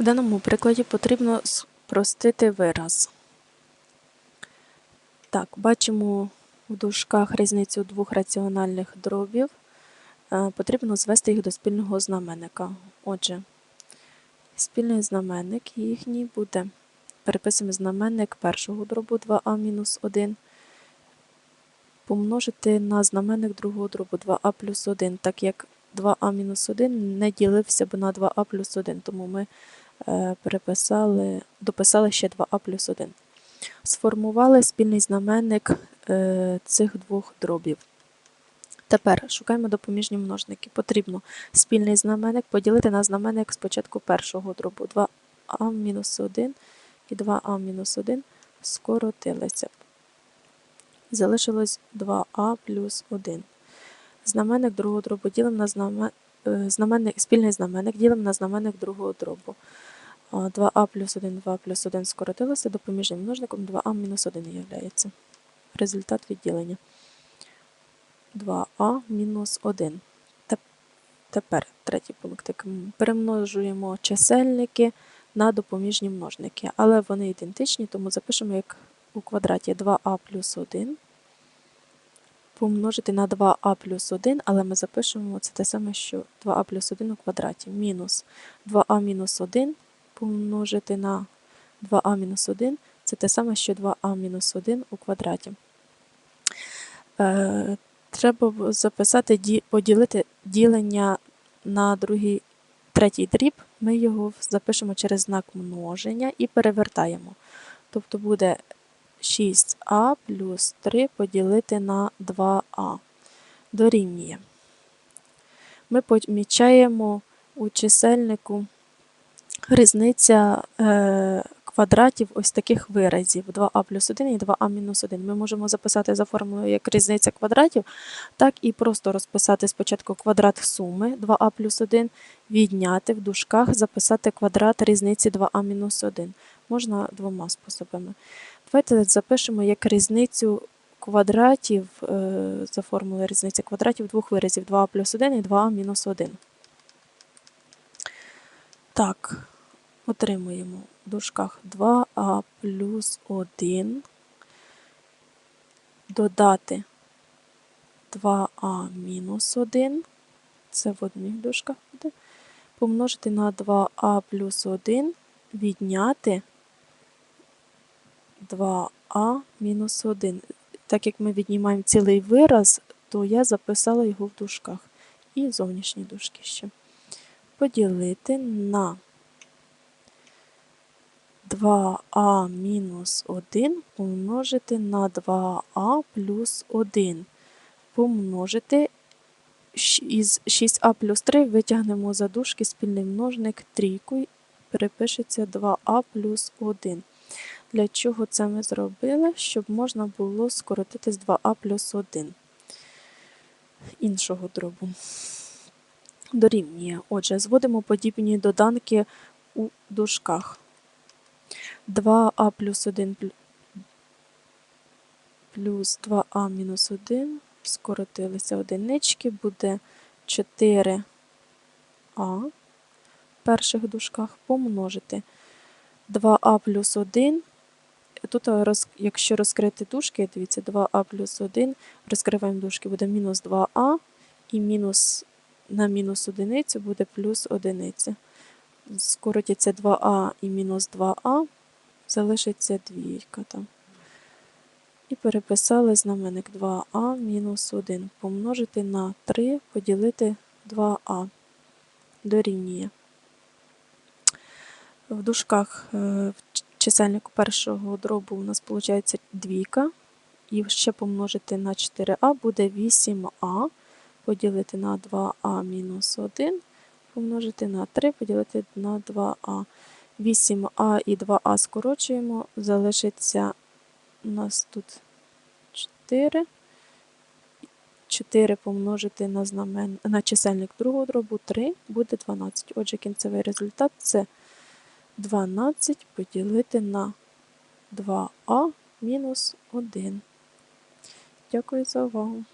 В даному прикладі потрібно спростити вираз. Так, бачимо в дужках різницю двох раціональних дробів. Е, Потрібно звести їх до спільного знаменника. Отже, спільний знаменник їхній буде. Переписуємо знаменник першого дробу 2а-1 помножити на знаменник другого дробу 2а плюс 1, так як 2а-1 не ділився б на 2а плюс 1, тому ми переписали, дописали ще 2а плюс 1. Сформували спільний знаменник е, цих двох дробів. Тепер шукаємо допоміжні множники. Потрібно спільний знаменник поділити на знаменник спочатку першого дробу 2а мінус 1 і 2а мінус 1 скоротилися. Залишилось 2а плюс 1. Знаменник другого дробу ділимо на е, знаменник, спільний знаменник ділимо на знаменник другого дробу. А, 2а плюс 1, 2 плюс 1 скоротилося, допоміжним множником 2а мінус 1 являється. Результат відділення. 2а мінус 1. Тепер третій пунктик. М, Перемножуємо чисельники на допоміжні множники, але вони ідентичні, тому запишемо як у квадраті 2а плюс 1 помножити на 2а плюс 1, але ми запишемо це те саме, що 2а плюс 1 у квадраті. Мінус 2а мінус 1 помножити на 2а-1 це те саме, що 2а-1 у квадраті. Е, треба записати, поділити ділення на другий, третій дріб. Ми його запишемо через знак множення і перевертаємо. Тобто буде 6а плюс 3 поділити на 2а. Дорівнює. Ми помічаємо у чисельнику різниця е, квадратів ось таких виразів 2а плюс 1 і 2а мінус 1. Ми можемо записати за формулою як різниця квадратів, так і просто розписати спочатку квадрат суми 2а плюс 1, відняти в дужках, записати квадрат різниці 2а мінус 1. Можна двома способами. Давайте запишемо як різницю квадратів е, за формулою різниці квадратів двох виразів 2а плюс 1 і 2а мінус 1. Так, отримуємо в дужках 2а плюс 1 додати 2а мінус 1, це в одних дужках буде, помножити на 2а плюс 1, відняти 2а мінус 1. Так як ми віднімаємо цілий вираз, то я записала його в дужках. І зовнішні дужки ще. Поділити на 2а мінус 1 помножити на 2а плюс 1. Помножити із 6а плюс 3 витягнемо за дужки спільний множник трійку, перепишеться 2а плюс 1. Для чого це ми зробили? Щоб можна було скоротити з 2а плюс 1 іншого дробу. Дорівнює. Отже, зводимо подібні доданки у дужках. 2а плюс 1 плюс 2а мінус 1 скоротилися одинички, буде 4а в перших дужках помножити 2а плюс 1. Тут, якщо розкрити дужки, дивіться, 2а плюс 1, розкриваємо дужки, буде мінус 2а, і мінус на мінус одиницю буде плюс одиниця. Скоротяться 2а і мінус 2а, залишиться двійка там. І переписали знаменник 2а мінус 1. Помножити на 3, поділити 2а. Дорівнює. В дужках е, в чисельнику першого дробу у нас виходить двійка. І ще помножити на 4а буде 8а. Поділити на 2а мінус 1. Помножити на 3, поділити на 2а. 8а і 2а скорочуємо. Залишиться у нас тут 4. 4 помножити на, знамен... на чисельник другого дробу 3 буде 12. Отже, кінцевий результат це 12 поділити на 2а мінус 1. Дякую за увагу.